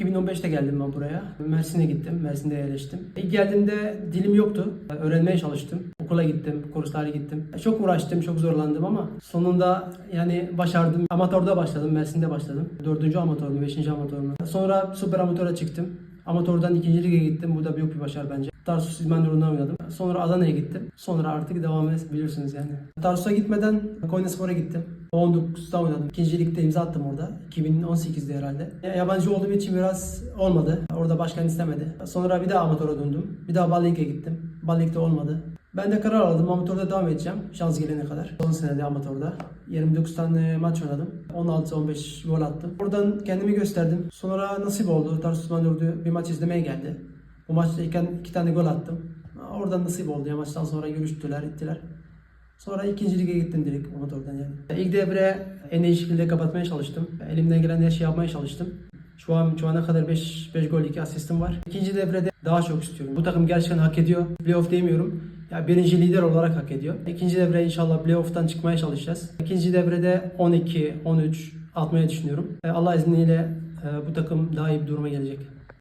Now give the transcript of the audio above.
2015'te geldim ben buraya. Mersin'e gittim. Mersin'de yerleştim. İlk geldiğimde dilim yoktu. Öğrenmeye çalıştım. Okula gittim, kurslara gittim. Çok uğraştım, çok zorlandım ama sonunda yani başardım. Amatörde başladım, Mersin'de başladım. Dördüncü amatörüm, beşinci amatörüm. Sonra süper amatöre çıktım. Amatörden ikinci lige gittim. Bu da büyük bir başarı bence. Tarsus İdman Yurdu'nda oynadım. Sonra Adana'ya gittim. Sonra artık devam et biliyorsunuz yani. Tarsus'a gitmeden Konyaspor'a gittim. 19'da oynadım. İkinci ligde imza attım orada. 2018'de herhalde. Ya- Yabancı olduğum için biraz olmadı. Orada başkan istemedi. Sonra bir daha amatöre döndüm. Bir daha Bal Lig'e gittim. Bal Lig'de olmadı. Ben de karar aldım. Amatörde devam edeceğim. Şans gelene kadar. Son senede amatörde. 29 tane maç oynadım. 16-15 gol attım. Oradan kendimi gösterdim. Sonra nasip oldu. Tarsus İdman Yurdu bir maç izlemeye geldi. Bu maçtayken iki tane gol attım. Oradan nasip oldu ya maçtan sonra görüştüler, ettiler. Sonra ikinci lige gittim direkt amatörden yani. İlk devre en iyi şekilde kapatmaya çalıştım. Elimden gelen her şeyi yapmaya çalıştım. Şu an şu ana kadar 5 5 gol 2 asistim var. İkinci devrede daha çok istiyorum. Bu takım gerçekten hak ediyor. Playoff demiyorum. Ya birinci lider olarak hak ediyor. İkinci devre inşallah playoff'tan çıkmaya çalışacağız. İkinci devrede 12, 13 atmayı düşünüyorum. E, Allah izniyle e, bu takım daha iyi bir duruma gelecek.